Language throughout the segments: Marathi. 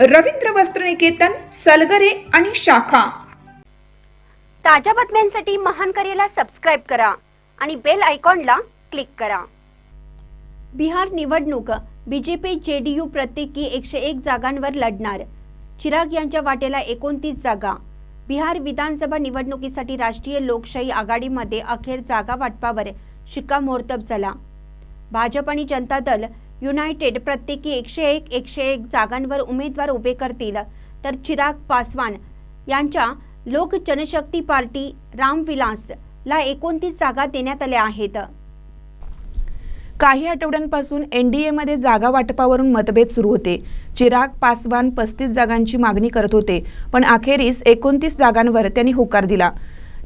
रवींद्र वस्त्रनिकेतन सलगरे आणि शाखा. ताज्या बातम्यांसाठी महान करेला सबस्क्राईब करा आणि बेल आयकॉनला क्लिक करा. बिहार निवडणूक बीजेपी जेडीयू प्रत्येकी एकशे एक जागांवर लढणार. चिराग यांच्या वाटेला एकोणतीस जागा. बिहार विधानसभा निवडणुकीसाठी राष्ट्रीय लोकशाही आघाडीमध्ये अखेर जागा वाटपावर शिक्कामोर्तब झाला. भाजप आणि जनता दल युनायटेड प्रत्येकी एकशे एक एकशे एक जागांवर उमेदवार उभे करतील. तर चिराग पासवान यांच्या लोक जनशक्ती पार्टी रामविलास ला एकोणतीस जागा देण्यात आल्या आहेत. काही आठवड्यांपासून एन डी एमध्ये जागा वाटपावरून मतभेद सुरू होते. चिराग पासवान पस्तीस जागांची मागणी करत होते पण अखेरीस एकोणतीस जागांवर त्यांनी होकार दिला.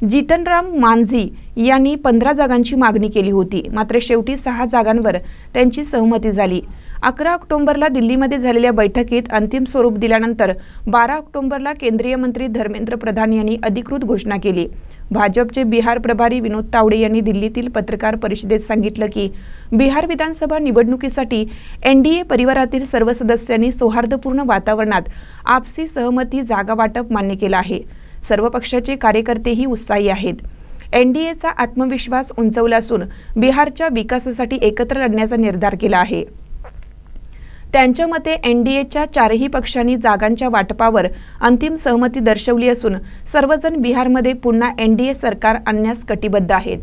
जितनराम मांझी यांनी पंधरा जागांची मागणी केली होती. मात्र शेवटी सहा जागांवर त्यांची सहमती झाली. अकरा ऑक्टोबरला दिल्लीमध्ये झालेल्या बैठकीत अंतिम स्वरूप दिल्यानंतर बारा ऑक्टोबरला केंद्रीय मंत्री धर्मेंद्र प्रधान यांनी अधिकृत घोषणा केली. भाजपचे बिहार प्रभारी विनोद तावडे यांनी दिल्लीतील पत्रकार परिषदेत सांगितलं की बिहार विधानसभा निवडणुकीसाठी एनडीए परिवारातील सर्व सदस्यांनी सौहार्दपूर्ण वातावरणात आपसी सहमती जागा वाटप मान्य केलं आहे. सर्व पक्षाचे कार्यकर्तेही उत्साही आहेत. एनडीएचा आत्मविश्वास उंचवला असून बिहारच्या विकासासाठी एकत्र लढण्याचा निर्धार केला आहे. त्यांच्या मते एनडीएच्या चारही पक्षांनी जागांच्या वाटपावर अंतिम सहमती दर्शवली असून सर्वजण बिहारमध्ये पुन्हा एनडीए सरकार आणण्यास कटिबद्ध आहेत.